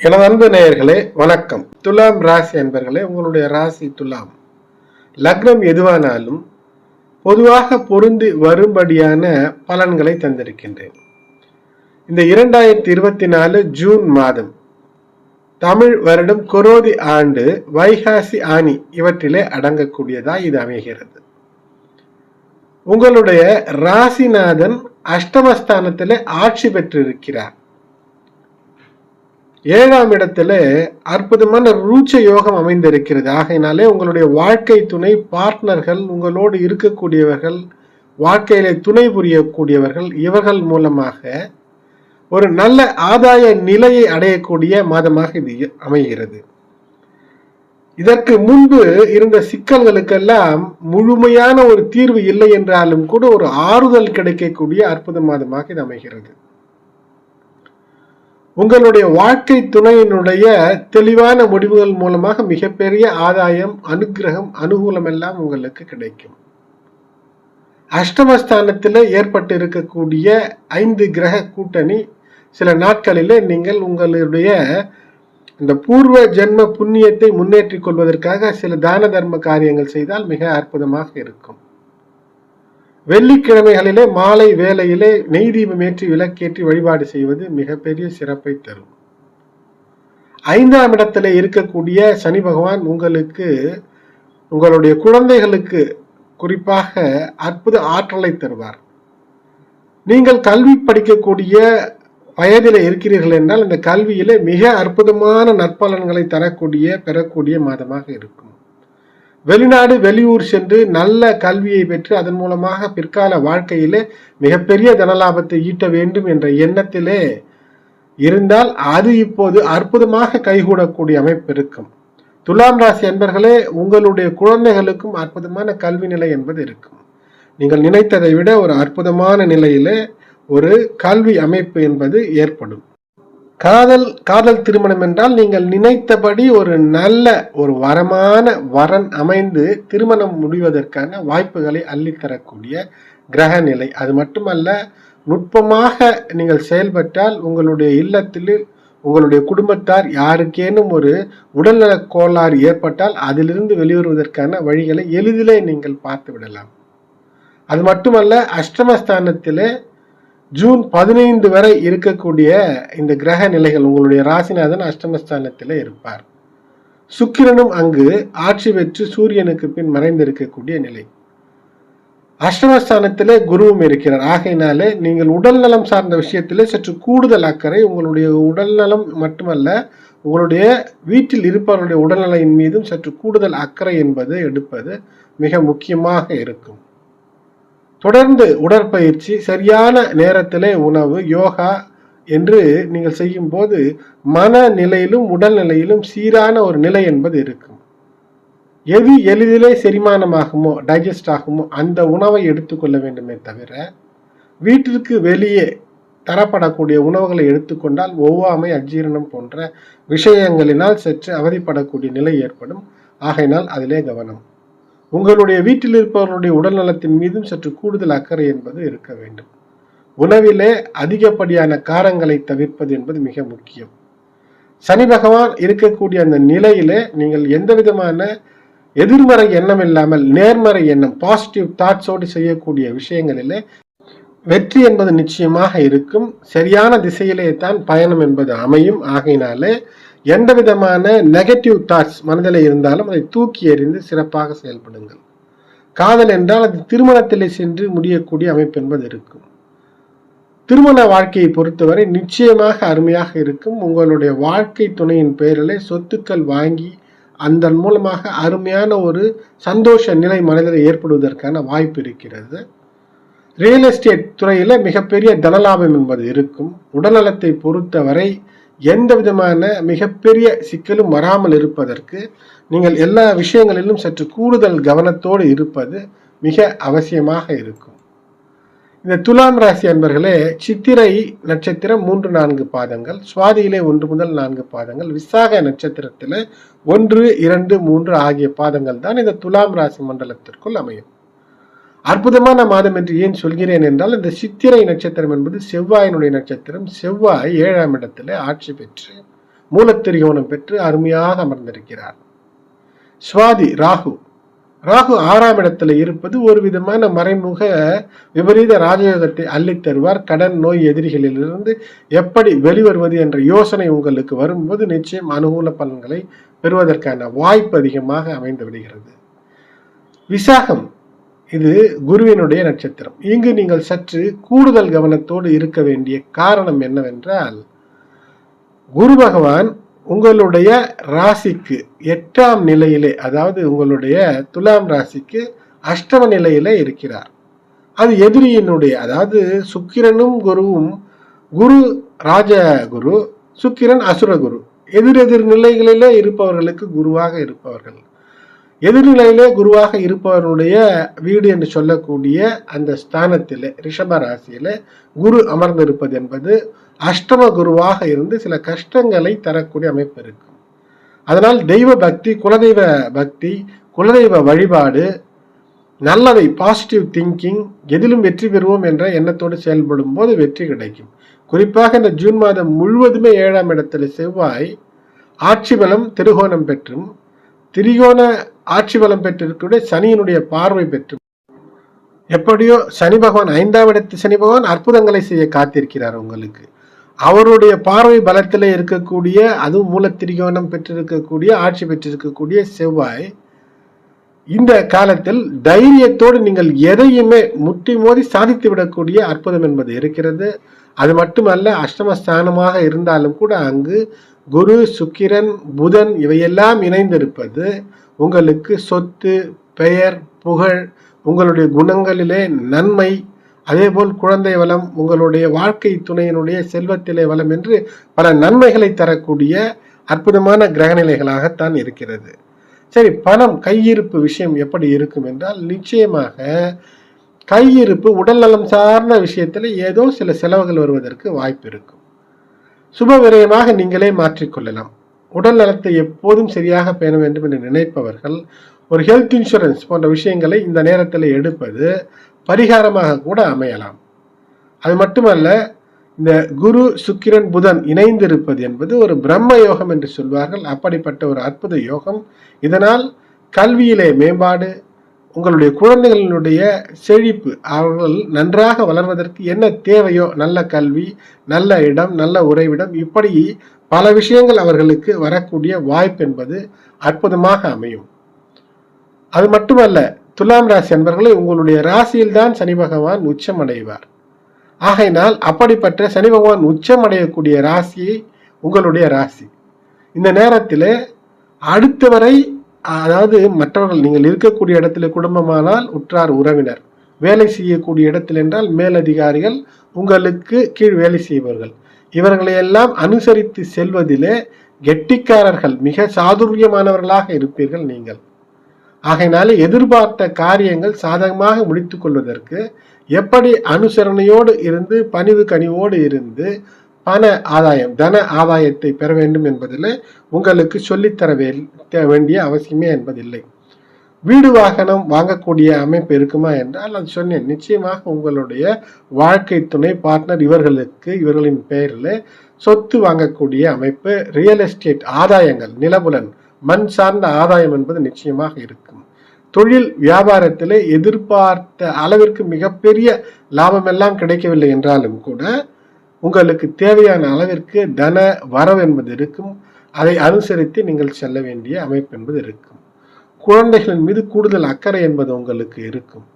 எனது அன்பு நேயர்களே வணக்கம். துலாம் ராசி என்பர்களே உங்களுடைய ராசி துலாம். லக்னம் எதுவானாலும் பொதுவாக பொருந்தி வரும்படியான பலன்களை தந்திருக்கின்றேன். இந்த இரண்டாயிரத்தி இருபத்தி நாலு ஜூன் மாதம் தமிழ் வருடம் குரோதி ஆண்டு வைகாசி ஆணி இவற்றிலே அடங்கக்கூடியதா இது அமைகிறது. உங்களுடைய ராசிநாதன் அஷ்டமஸ்தானத்திலே ஆட்சி பெற்றிருக்கிறார். ஏழாம் இடத்துல அற்புதமான ரூச்ச யோகம் அமைந்திருக்கிறது. ஆகையினாலே உங்களுடைய வாழ்க்கை துணை பார்ட்னர்கள் உங்களோடு இருக்கக்கூடியவர்கள் வாழ்க்கையிலே துணை புரியக்கூடியவர்கள் இவர்கள் மூலமாக ஒரு நல்ல ஆதாய நிலையை அடையக்கூடிய மாதமாக இது அமைகிறது. இதற்கு முன்பு இருந்த சிக்கல்களுக்கெல்லாம் முழுமையான ஒரு தீர்வு இல்லை என்றாலும் கூட ஒரு ஆறுதல் கிடைக்கக்கூடிய அற்புத மாதமாக இது அமைகிறது. உங்களுடைய வாழ்க்கை துணையினுடைய தெளிவான முடிவுகள் மூலமாக மிகப்பெரிய ஆதாயம் அனுகிரகம் அனுகூலம் எல்லாம் உங்களுக்கு கிடைக்கும். அஷ்டமஸ்தானத்தில் ஏற்பட்டு இருக்கக்கூடிய ஐந்து கிரக கூட்டணி சில நாட்களிலே நீங்கள் உங்களுடைய இந்த பூர்வ ஜென்ம புண்ணியத்தை முன்னேற்றிக் கொள்வதற்காக சில தான தர்ம காரியங்கள் செய்தால் மிக அற்புதமாக இருக்கும். வெள்ளிக்கிழமைகளிலே மாலை வேளையிலே நெய் தீபம் ஏற்றி விளக்கேற்றி வழிபாடு செய்வது மிகப்பெரிய சிறப்பை தரும். ஐந்தாம் இடத்திலே இருக்கக்கூடிய சனி பகவான் உங்களுக்கு உங்களுடைய குழந்தைகளுக்கு குறிப்பாக அற்புத ஆற்றலை தருவார். நீங்கள் கல்வி படிக்கக்கூடிய வயதில் இருக்கிறீர்கள் என்றால் இந்த கல்வியிலே மிக அற்புதமான நற்பலன்களை தரக்கூடிய பெறக்கூடிய மாதமாக இருக்கும். வெளிநாடு வெளியூர் சென்று நல்ல கல்வியை பெற்று அதன் மூலமாக பிற்கால வாழ்க்கையிலே மிகப்பெரிய தனலாபத்தை ஈட்ட வேண்டும் என்ற எண்ணத்திலே இருந்தால் அது இப்போது அற்புதமாக கைகூடக்கூடிய அமைப்பு இருக்கும். துலாம் ராசி அன்பர்களே உங்களுடைய குழந்தைகளுக்கும் அற்புதமான கல்வி நிலை என்பது இருக்கும். நீங்கள் நினைத்ததை விட ஒரு அற்புதமான நிலையிலே ஒரு கல்வி அமைப்பு என்பது ஏற்படும். காதல் காதல் திருமணம் என்றால் நீங்கள் நினைத்தபடி ஒரு நல்ல ஒரு வரமான வரன் அமைந்து திருமணம் முடிவதற்கான வாய்ப்புகளை அள்ளித்தரக்கூடிய கிரக நிலை. அது மட்டுமல்ல நுட்பமாக நீங்கள் செயல்பட்டால் உங்களுடைய இல்லத்தில் உங்களுடைய குடும்பத்தார் யாருக்கேனும் ஒரு உடல்நல கோளாறு ஏற்பட்டால் அதிலிருந்து வெளிவருவதற்கான வழிகளை எளிதிலே நீங்கள் பார்த்து விடலாம். அது மட்டுமல்ல அஷ்டமஸ்தானத்திலே ஜூன் பதினைந்து வரை இருக்கக்கூடிய இந்த கிரக நிலைகள் உங்களுடைய ராசிநாதன் அஷ்டமஸ்தானத்தில் இருப்பார். சுக்கிரனும் அங்கு ஆட்சி பெற்று சூரியனுக்கு பின் மறைந்திருக்கக்கூடிய நிலை. அஷ்டமஸ்தானத்திலே குருவும் இருக்கிறார். ஆகையினாலே நீங்கள் உடல் நலம் சார்ந்த விஷயத்திலே சற்று கூடுதல் அக்கறை உங்களுடைய உடல் நலம் மட்டுமல்ல உங்களுடைய வீட்டில் இருப்பவருடைய உடல்நலையின் மீதும் சற்று கூடுதல் அக்கறை என்பது எடுப்பது மிக முக்கியமாக இருக்கும். தொடர்ந்து உடற்பயிற்சி சரியான நேரத்திலே உணவு யோகா என்று நீங்கள் செய்யும்போது மன நிலையிலும் உடல் நிலையிலும் சீரான ஒரு நிலை என்பது இருக்கும். எது எளிதிலே செரிமானமாகுமோ டைஜஸ்ட் ஆகுமோ அந்த உணவை எடுத்துக்கொள்ள வேண்டுமே தவிர வீட்டிற்கு வெளியே தரப்படக்கூடிய உணவுகளை எடுத்துக்கொண்டால் ஒவ்வாமை அஜீரணம் போன்ற விஷயங்களினால் சற்று அவதிப்படக்கூடிய நிலை ஏற்படும். ஆகையினால் அதிலே கவனம். உங்களுடைய வீட்டில் இருப்பவர்களுடைய உடல் நலத்தின் மீதும் சற்று கூடுதல் அக்கறை என்பது இருக்க வேண்டும். உணவிலே அதிகப்படியான காரங்களை தவிர்ப்பது என்பது மிக முக்கியம். சனி பகவான் இருக்கக்கூடிய அந்த நிலையிலே நீங்கள் எந்த விதமான எதிர்மறை எண்ணம் இல்லாமல் நேர்மறை எண்ணம் பாசிட்டிவ் தாட்ஸோடு செய்யக்கூடிய விஷயங்களிலே வெற்றி என்பது நிச்சயமாக இருக்கும். சரியான திசையிலே தான் பயணம் என்பது அமையும். ஆகையினாலே எந்த விதமான நெகட்டிவ் தாட்ஸ் மனதில் இருந்தாலும் அதை தூக்கி எறிந்து சிறப்பாக செயல்படுங்கள். காதல் என்றால் அது திருமணத்திலே சென்று முடியக்கூடிய அமைப்பு என்பது இருக்கும். திருமண வாழ்க்கையை பொறுத்தவரை நிச்சயமாக அருமையாக இருக்கும். உங்களுடைய வாழ்க்கை துணையின் பெயரிலே சொத்துக்கள் வாங்கி அதன் மூலமாக அருமையான ஒரு சந்தோஷ நிலை மனதில் ஏற்படுவதற்கான வாய்ப்பு இருக்கிறது. ரியல் எஸ்டேட் துறையில் மிகப்பெரிய தனலாபம் என்பது இருக்கும். உடல்நலத்தை பொறுத்தவரை எந்த விதமான மிகப்பெரிய சிக்கலும் வராமல் இருப்பதற்கு நீங்கள் எல்லா விஷயங்களிலும் சற்று கூடுதல் கவனத்தோடு இருப்பது மிக அவசியமாக இருக்கும். இந்த துலாம் ராசி அன்பர்களே சித்திரை நட்சத்திரம் மூன்று நான்கு பாதங்கள் சுவாதியிலே ஒன்று முதல் நான்கு பாதங்கள் விசாக நட்சத்திரத்தில் ஒன்று இரண்டு மூன்று ஆகிய பாதங்கள் தான் இந்த துலாம் ராசி மண்டலத்திற்குள் அமையும். அற்புதமான மாதம் என்று ஏன் சொல்கிறேன் என்றால் இந்த சித்திரை நட்சத்திரம் என்பது செவ்வாயினுடைய நட்சத்திரம். செவ்வாய் ஏழாம் இடத்துல ஆட்சி பெற்று மூலத்திரிகோணம் பெற்று அருமையாக அமர்ந்திருக்கிறார். சுவாதி ராகு. ராகு ஆறாம் இடத்துல இருப்பது ஒரு விதமான மறைமுக விபரீத ராஜயோகத்தை அள்ளித் தருவார். கடன் நோய் எதிரிகளிலிருந்து எப்படி வெளிவருவது என்ற யோசனை உங்களுக்கு வரும்போது நிச்சயம் அனுகூல பலன்களை பெறுவதற்கான வாய்ப்பு அதிகமாக அமைந்து விடுகிறது. விசாகம். இது குருவினுடைய நட்சத்திரம். இங்கு நீங்கள் சற்று கூடுதல் கவனத்தோடு இருக்க வேண்டிய காரணம் என்னவென்றால் குரு பகவான் உங்களுடைய ராசிக்கு எட்டாம் நிலையிலே அதாவது உங்களுடைய துலாம் ராசிக்கு அஷ்டம நிலையிலே இருக்கிறார். அது எதிரியினுடைய அதாவது சுக்கிரனும் குருவும் குரு ராஜ குரு சுக்கிரன் அசுரகுரு எதிரெதிர் நிலைகளிலே இருப்பவர்களுக்கு குருவாக இருப்பவர்கள். எதிர்நிலையிலே குருவாக இருப்பவருடைய வீடு என்று சொல்லக்கூடிய அந்த ஸ்தானத்தில் ரிஷப ராசியில குரு அமர்ந்திருப்பது என்பது அஷ்டம குருவாக இருந்து சில கஷ்டங்களை தரக்கூடிய அமைப்பு இருக்கும் அதனால் தெய்வ பக்தி குலதெய்வ பக்தி குலதெய்வ வழிபாடு நல்லதை பாசிட்டிவ் திங்கிங் எதிலும் வெற்றி பெறுவோம் என்ற எண்ணத்தோடு செயல்படும் போது வெற்றி கிடைக்கும். குறிப்பாக இந்த ஜூன் மாதம் முழுவதுமே ஏழாம் இடத்துல செவ்வாய் ஆட்சி பலம் திருகோணம் பெற்றும் திரிகோண ஆட்சி பலம் பெற்றிருக்கக்கூடிய சனியினுடைய பார்வை பெற்று எப்படியோ சனி பகவான் ஐந்தாம் இடத்து சனி பகவான் அற்புதங்களை செய்ய காத்திருக்கிறார் உங்களுக்கு. அவருடைய பார்வை பலத்திலே இருக்கக்கூடிய அதுவும் மூலத்திரிகோணம் பெற்றிருக்கக்கூடிய ஆட்சி பெற்றிருக்கக்கூடிய செவ்வாய் இந்த காலத்தில் தைரியத்தோடு நீங்கள் எதையுமே முட்டி மோதி சாதித்து விடக்கூடிய அற்புதம் என்பது இருக்கிறது. அது மட்டுமல்ல அஷ்டமஸ்தானமாக இருந்தாலும் கூட அங்கு குரு சுக்கிரன் புதன் இவையெல்லாம் இணைந்திருப்பது உங்களுக்கு சொத்து பெயர் புகழ் உங்களுடைய குணங்களிலே நன்மை அதேபோல் குழந்தை வளம் உங்களுடைய வாழ்க்கை துணையினுடைய செல்வத்திலே வளம் என்று பல நன்மைகளை தரக்கூடிய அற்புதமான கிரகநிலைகளாகத்தான் இருக்கிறது. சரி பணம் கையிருப்பு விஷயம் எப்படி இருக்கும் என்றால் நிச்சயமாக கையிருப்பு உடல் நலம் சார்ந்த விஷயத்தில் ஏதோ சில செலவுகள் வருவதற்கு வாய்ப்பு இருக்கும். சுப விரயமாக நீங்களே மாற்றிக்கொள்ளலாம் உடல் நலத்தை எப்போதும் சரியாக பேண வேண்டும் என்று நினைப்பவர்கள் ஒரு ஹெல்த் இன்சூரன்ஸ் போன்ற விஷயங்களை இந்த நேரத்தில் எடுப்பது பரிகாரமாக கூட அமையலாம். அது மட்டுமல்ல இந்த குரு சுக்கிரன் புதன் இணைந்திருப்பது என்பது ஒரு பிரம்ம யோகம் என்று சொல்வார்கள். அப்படிப்பட்ட ஒரு அற்புத யோகம். இதனால் கல்வியிலே மேம்பாடு உங்களுடைய குழந்தைகளினுடைய செழிப்பு அவர்கள் நன்றாக வளர்வதற்கு என்ன தேவையோ நல்ல கல்வி நல்ல இடம் நல்ல உறைவிடம் இப்படி பல விஷயங்கள் அவர்களுக்கு வரக்கூடிய வாய்ப்பு என்பது அற்புதமாக அமையும். அது மட்டுமல்ல துலாம் ராசி அன்பர்களை உங்களுடைய ராசியில்தான் சனி பகவான் உச்சம் அடைவார் ஆகையினால் அப்படிப்பட்ட சனி பகவான் உச்சம் அடையக்கூடிய ராசி உங்களுடைய ராசி. இந்த நேரத்தில் அடுத்தவரை அதாவது மற்றவர்கள் நீங்கள் இருக்கக்கூடிய இடத்துல குடும்பமானால் உற்றார் உறவினர். வேலை செய்யக்கூடிய இடத்தில் என்றால் மேலதிகாரிகள் உங்களுக்கு கீழ் வேலை செய்பவர்கள். இவர்களை எல்லாம் அனுசரித்து செல்வதிலே கெட்டிக்காரர்கள் மிக சாதுரியமானவர்களாக இருப்பீர்கள் நீங்கள். ஆகையினால எதிர்பார்த்த காரியங்கள் சாதகமாக முடித்து கொள்வதற்கு எப்படி அனுசரணையோடு இருந்து பணிவு கனிவோடு இருந்து பண ஆதாயம் தன ஆதாயத்தை பெற வேண்டும் என்பதில் உங்களுக்கு சொல்லித்தர வேண்டிய அவசியமே என்பதில்லை. வீடு வாகனம் வாங்கக்கூடிய அமைப்பு இருக்குமா என்றால் அது சொன்னேன். நிச்சயமாக உங்களுடைய வாழ்க்கை துணை பார்ட்னர் இவர்களுக்கு இவர்களின் பெயரில் சொத்து வாங்கக்கூடிய அமைப்பு ரியல் எஸ்டேட் ஆதாயங்கள் நிலபுலன் மண் சார்ந்த ஆதாயம் என்பது நிச்சயமாக இருக்கும். தொழில் வியாபாரத்தில் எதிர்பார்த்த அளவிற்கு மிகப்பெரிய லாபம் எல்லாம் கிடைக்கவில்லை என்றாலும் கூட உங்களுக்கு தேவையான அளவிற்கு தன வரவு என்பது இருக்கும். அதை அனுசரித்து நீங்கள் செல்ல வேண்டிய அமைப்பு என்பது இருக்கும். குழந்தைகளின் மீது கூடுதல் அக்கறை என்பது உங்களுக்கு இருக்கும்.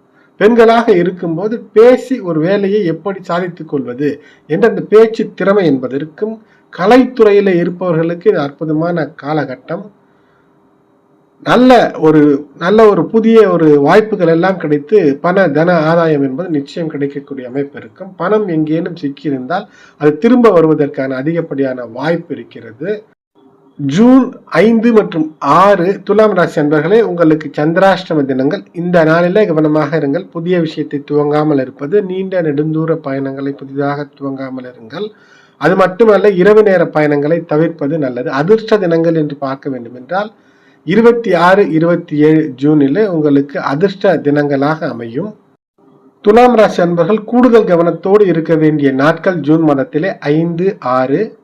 பெண்களாக இருக்கும்போது பேசி ஒரு வேலையை எப்படி சாதித்துக் கொள்வது என்ற அந்த பேச்சு திறமை என்பதற்கும் கலைத்துறையில் இருப்பவர்களுக்கு இது அற்புதமான காலகட்டம். நல்ல ஒரு நல்ல ஒரு புதிய ஒரு வாய்ப்புகள் எல்லாம் கிடைத்து பண தன ஆதாயம் என்பது நிச்சயம் கிடைக்கக்கூடிய அமைப்பு இருக்கும். பணம் எங்கேனும் சிக்கியிருந்தால் அது திரும்ப வருவதற்கான அதிகப்படியான வாய்ப்பு இருக்கிறது. ஜூன் ஐந்து மற்றும் ஆறு துலாம் ராசி அன்பர்களே உங்களுக்கு சந்திராஷ்டம தினங்கள். இந்த நாளிலே கவனமாக இருங்கள். புதிய விஷயத்தை துவங்காமல் இருப்பது நீண்ட நெடுந்தூர பயணங்களை புதிதாக துவங்காமல் இருங்கள். அது மட்டுமல்ல இரவு நேர பயணங்களை தவிர்ப்பது நல்லது. அதிர்ஷ்ட தினங்கள் என்று பார்க்க வேண்டும் என்றால் இருபத்தி ஆறு இருபத்தி ஏழு ஜூனில் உங்களுக்கு அதிர்ஷ்ட தினங்களாக அமையும். துலாம் ராசி அன்பர்கள் கூடுதல் கவனத்தோடு இருக்க வேண்டிய நாட்கள் ஜூன் மாதத்திலே ஐந்து ஆறு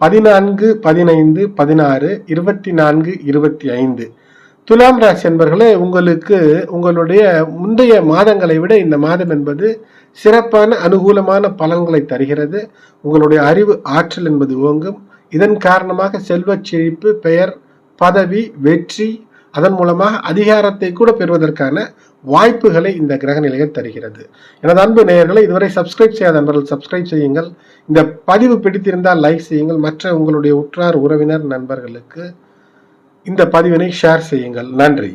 பதினான்கு பதினைந்து பதினாறு இருபத்தி நான்கு இருபத்தி ஐந்து துலாம் ராசி என்பர்களே உங்களுக்கு உங்களுடைய முந்தைய மாதங்களை விட இந்த மாதம் என்பது சிறப்பான அனுகூலமான பலன்களை தருகிறது. உங்களுடைய அறிவு ஆற்றல் என்பது ஓங்கும். இதன் காரணமாக செல்வச் செழிப்பு பெயர் பதவி வெற்றி அதன் மூலமாக அதிகாரத்தை கூட பெறுவதற்கான வாய்ப்புகளை இந்த கிரக நிலைகள் தருகிறது. எனது அன்பு நேயர்களை இதுவரை சப்ஸ்கிரைப் செய்யாத நண்பர்கள் சப்ஸ்கிரைப் செய்யுங்கள். இந்த பதிவு பிடித்திருந்தால் லைக் செய்யுங்கள். மற்ற உங்களுடைய உற்றார் உறவினர் நண்பர்களுக்கு இந்த பதிவினை ஷேர் செய்யுங்கள். நன்றி.